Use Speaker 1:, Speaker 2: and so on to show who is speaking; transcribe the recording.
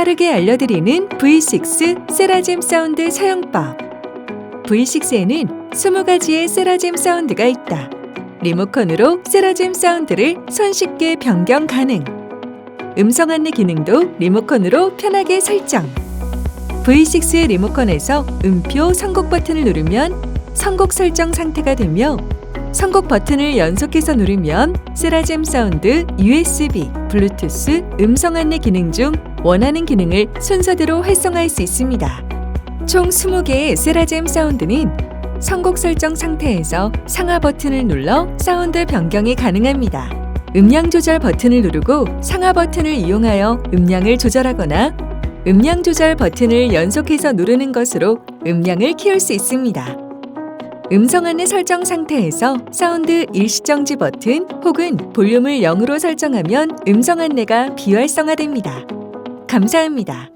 Speaker 1: 빠르게 알려드리는 V6 세라젬 사운드 사용법. V6에는 20가지의 세라젬 사운드가 있다. 리모컨으로 세라젬 사운드를 손쉽게 변경 가능. 음성 안내 기능도 리모컨으로 편하게 설정. V6 리모컨에서 음표 선곡 버튼을 누르면 선곡 설정 상태가 되며 선곡 버튼을 연속해서 누르면 세라젬 사운드, USB, 블루투스, 음성 안내 기능 중 원하는 기능을 순서대로 활성화할 수 있습니다. 총 20개의 세라젬 사운드는 선곡 설정 상태에서 상하 버튼을 눌러 사운드 변경이 가능합니다. 음량 조절 버튼을 누르고 상하 버튼을 이용하여 음량을 조절하거나 음량 조절 버튼을 연속해서 누르는 것으로 음량을 키울 수 있습니다. 음성 안내 설정 상태에서 사운드 일시정지 버튼 혹은 볼륨을 0으로 설정하면 음성 안내가 비활성화됩니다. 감사합니다.